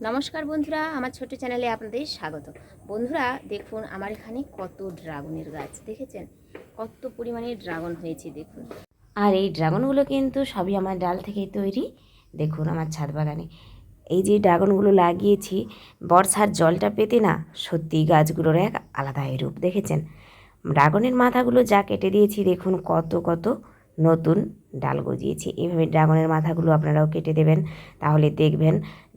নমস্কার বন্ধুরা, আমার ছোট চ্যানেলে আপনাদের স্বাগত। বন্ধুরা, দেখুন আমার এখানে কত ড্রাগনের গাছ, দেখেছেন? কত পরিমাণে ড্রাগন হয়েছে, দেখুন। আর এই ড্রাগনগুলো কিন্তু সবই আমার ডাল থেকেই তৈরি। দেখুন আমার ছাদ বাগানে। এই যে ড্রাগনগুলো লাগিয়েছি, বর্ষার জলটা পেতে না সত্যি গাছগুলোর এক আলাদাই রূপ, দেখেছেন? ড্রাগনের মাথাগুলো যা কেটে দিয়েছি, দেখুন কত কত নতুন ডাল গজিয়েছে। এইভাবে ড্রাগনের মাথাগুলো আপনারাও কেটে দেবেন, তাহলে দেখবেন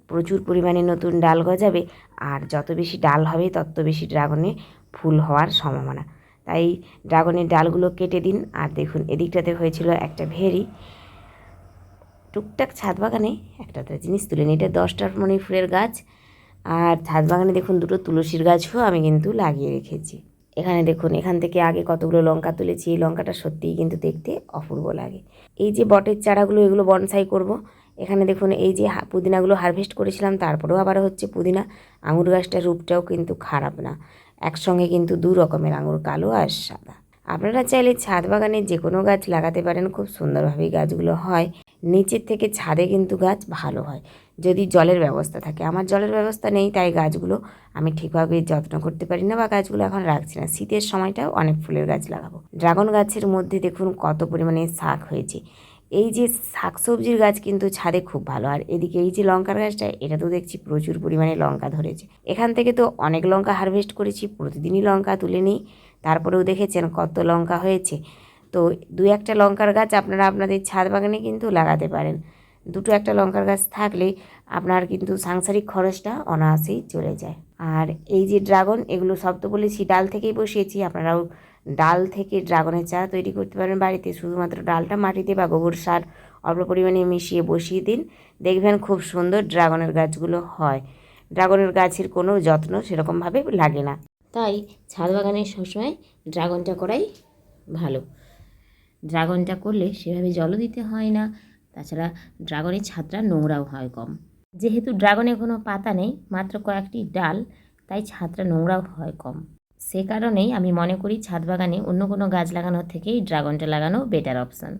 প্রচুর পরিমাণে নতুন ডাল গজাবে আর যত বেশি ডাল হবে, তত বেশি ড্রাগনে ফুল হওয়ার সম্ভাবনা। তাই ড্রাগনের ডালগুলো কেটে দিন। আর দেখুন, এদিকটাতে হয়েছিল একটা ভেরি টুকটাক ছাদ বাগানে একটা জিনিস তুলে নিই এটা দশটার মনি ফুলের গাছ। আর ছাদ বাগানে দেখুন, দুটো তুলসীর গাছও আমি কিন্তু লাগিয়ে রেখেছি। এখানে দেখুন, এখান থেকে আগে কতগুলো লঙ্কা তুলেছি। এই লঙ্কাটা সত্যিই কিন্তু দেখতে অপূর্ব লাগে। এই যে বটের চারাগুলো, এগুলো বনসাই করব। এখানে দেখুন এই যে পুদিনাগুলো হারভেস্ট করেছিলাম, তারপরেও আবার হচ্ছে পুদিনা। আঙুর গাছটার রূপটাও কিন্তু খারাপ না। একসঙ্গে কিন্তু দু রকমের আঙুর, কালো আর সাদা। আপনারা চাইলে ছাদ বাগানে যে কোনো গাছ লাগাতে পারেন, খুব সুন্দরভাবেই গাছগুলো হয়। নিচের থেকে ছাদে কিন্তু গাছ ভালো হয়। যদি জলের ব্যবস্থা থাকে। আমার জলের ব্যবস্থা নেই, তাই গাছগুলো আমি ঠিকভাবে যত্ন করতে পারি না বা গাছগুলো এখন রাখছি না। শীতের সময়টাও অনেক ফুলের গাছ লাগাবো। ড্রাগন গাছের মধ্যে দেখুন কত পরিমাণে শাক হয়েছে। এই যে শাকসবজির গাছ কিন্তু ছাদে খুব ভালো। আর এদিকে এই যে লঙ্কার গাছটা, এটা তো দেখছি প্রচুর পরিমাণে লঙ্কা ধরেছে। এখান থেকে তো অনেক লঙ্কা হারভেস্ট করেছি, প্রতিদিনই লঙ্কা তুলে নিই। তারপরেও দেখেছেন কত লঙ্কা হয়েছে। তো দু একটা লঙ্কার গাছ আপনারা আপনাদের ছাদ বাগানে কিন্তু লাগাতে পারেন। দুটো একটা লঙ্কার গাছ থাকলে আপনার কিন্তু সাংসারিক খরচটা অনায়াসেই চলে যায়। আর এই যে ড্রাগন, এগুলো সব তো বলেছি, ডাল থেকেই বসিয়েছি, আপনারাও ডাল থেকে ড্রাগনের চারা তৈরি করতে পারেন বাড়িতে। শুধুমাত্র ডালটা মাটিতে বা গোবর সার অল্প পরিমাণে মিশিয়ে বসিয়ে দিন। দেখবেন খুব সুন্দর ড্রাগনের গাছগুলো হয়। ড্রাগনের গাছের কোনো যত্ন সেরকমভাবে লাগে না। তাই ছাদ বাগানে সবসময় ড্রাগনটা করাই ভালো। ড্রাগনটা করলে সেভাবে জলও দিতে হয় না। তাছাড়া ড্রাগনের ছাদটা নোংরাও হয় কম। যেহেতু ড্রাগনে কোনো পাতা নেই, মাত্র কয়েকটি ডাল, তাই ছাদটা নোংরাও হয় কম। সে কারণেই আমি মনে করি ছাদ বাগানে অন্য কোনো গাছ লাগানোর থেকেই ড্রাগনটা লাগানো বেটার অপশান